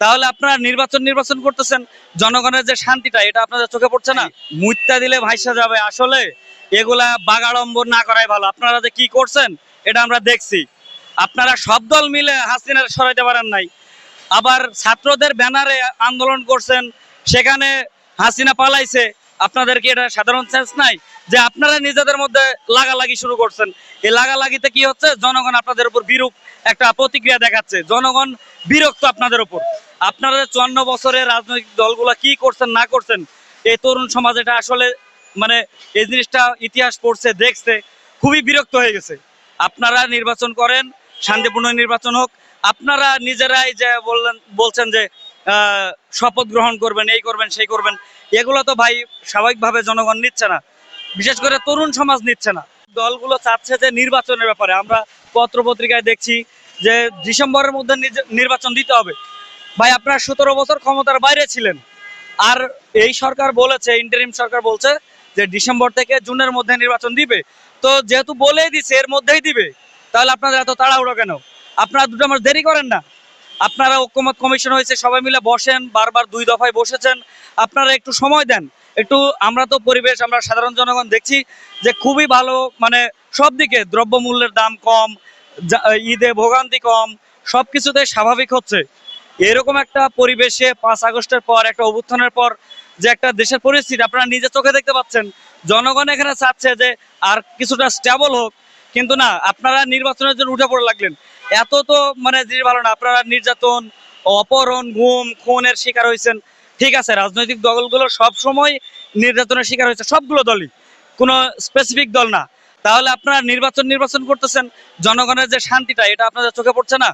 তাহলে আপনারা নির্বাচন নির্বাচন করতেছেন, জনগণের যে শান্তিটা, এটা আপনাদের চোখে পড়ছে না? মুত্যা দিলে ভাইসা যাবে। আসলে এগুলা বাগাড়ম্বর না করাই ভালো। আপনারা যে কি করছেন, এটা আমরা দেখছি। আপনারা সব দল মিলে হাসিনার সরাইতে পারেন নাই। আবার ছাত্রদের ব্যানারে আন্দোলন করছেন, সেখানে হাসিনা পালাইছে। আপনাদের কি এটা সাধারণ সেন্স নাই যে আপনারা নিজেদের মধ্যে লাগালাগি শুরু করছেন। এই লাগালাগিতে কি হচ্ছে? জনগণ আপনাদের উপর বিরূপ একটা প্রতিক্রিয়া দেখাচ্ছে। জনগণ বিরক্ত আপনাদের উপর। আপনারা চুয়ান্ন বছরের রাজনৈতিক দলগুলো কি করছেন, না করছেন, এই তরুণ সমাজ এটা আসলে মানে এই জিনিসটা ইতিহাস পড়ছে, দেখছে, খুবই বিরক্ত হয়ে গেছে। আপনারা নির্বাচন করেন, শান্তিপূর্ণ নির্বাচন হোক। আপনারা নিজেরাই যে বললেন, বলছেন যে শপথ গ্রহণ করবেন, এই করবেন, সেই করবেন, এগুলো তো ভাই স্বাভাবিকভাবে জনগণ নিচ্ছে না। বিশেষ করে তরুণ সমাজ নিচ্ছে না। দলগুলো চাচ্ছে যে নির্বাচনের ব্যাপারে। আমরা পত্র পত্রিকায় দেখছি যে ডিসেম্বরের মধ্যে নির্বাচন দিতে হবে। ভাই, আপনারা সতেরো বছর ক্ষমতার বাইরে ছিলেন। আর এই সরকার বলেছে, ইন্টারিম সরকার বলছে যে ডিসেম্বর থেকে জুনের মধ্যে নির্বাচন দিবে। তো যেহেতু বলেই দিছে, এর মধ্যেই দিবে। তাহলে আপনাদের এত তাড়াহুড়ো কেন? আপনারা দুটো মাস দেরি করেন না। আপনারা ঐক্যমত কমিশন হয়েছে, সবাই মিলে বসেন, বারবার দুই দফায় বসেছেন। আপনারা একটু সময় দেন। একটু আমরা তো পরিবেশ, আমরা সাধারণ জনগণ দেখছি যে খুবই ভালো মানে সব দিকে দ্রব্যমূল্যের দাম কম ঈদে ভোগান্তি কম সব কিছুতে স্বাভাবিক হচ্ছে। এরকম একটা পরিবেশে পাঁচ আগস্টের পর, একটা অভ্যুত্থানের পর যে একটা দেশের পরিস্থিতি, আপনারা নিজে চোখে দেখতে পাচ্ছেন। জনগণ এখানে চাচ্ছে যে আর কিছুটা স্টেবল হোক, কিন্তু না, আপনারা নির্বাচনের জন্য উঠে পড়ে লাগলেন। এত তো মানে জিনিস ভালো না। আপনারা নির্যাতন, অপহরণ ঘুম খুনের শিকার হয়েছেন। ঠিক আছে, রাজনৈতিক দলগুলো সব সময় নির্যাতনের শিকার হয়েছে, সবগুলো দলই। কোনো স্পেসিফিক দল না। তাহলে আপনারা নির্বাচন নির্বাচন করতেছেন, জনগণের যে শান্তিটা, এটা আপনাদের চোখে পড়ছে না?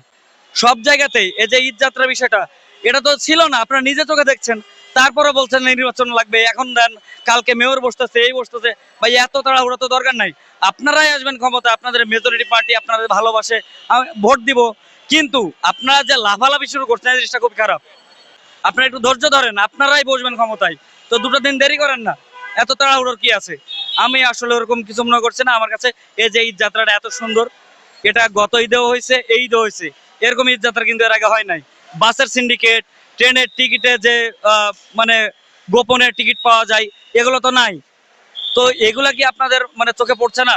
সব জায়গাতেই এই যে ঈদ যাত্রা বিষয়টা, এটা তো ছিল না, আপনারা নিজে চোখে দেখছেন। তারপরে বলছেন নির্বাচন লাগবে। এখন দেন, কালকে মেয়র বসতেছে, এই বসতেছে। ভাই, এত তাড়াহুড়ো তো দরকার নাই। আপনারাই আসবেন ক্ষমতা আপনাদের মেজরিটি পার্টি আপনাদের ভালোবাসে আমি ভোট দিব। কিন্তু আপনারা যে লাফালাফি শুরু করছেন, এই জিনিসটা খুব খারাপ। আপনারা একটু ধৈর্য ধরেন, আপনারাই বসবেন ক্ষমতায়। তো দুটো দিন দেরি করেন না। এত তাড়াহুড়োর কি আছে? আমি আসলে ওরকম কিছু মনে করছি না। আমার কাছে এই যে ঈদ যাত্রাটা এত সুন্দর, এটা গত ঈদেও হয়েছে, এই ঈদও হয়েছে। এরকম ঈদ যাত্রা কিন্তু এর আগে হয় নাই। বাসের সিন্ডিকেট ট্রেনের টিকিটে যে মানে গোপনের টিকিট পাওয়া যায়, এগুলো তো নাই। তো এগুলা কি আপনাদের মানে চোখে পড়ছে না?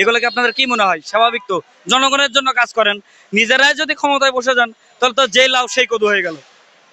এগুলো কি আপনাদের কি মনে হয়? স্বাভাবিক তো। জনগণের জন্য কাজ করেন। নিজেরাই যদি ক্ষমতায় বসে যান, তাহলে তো যে লাভ সেই কদু হয়ে গেল।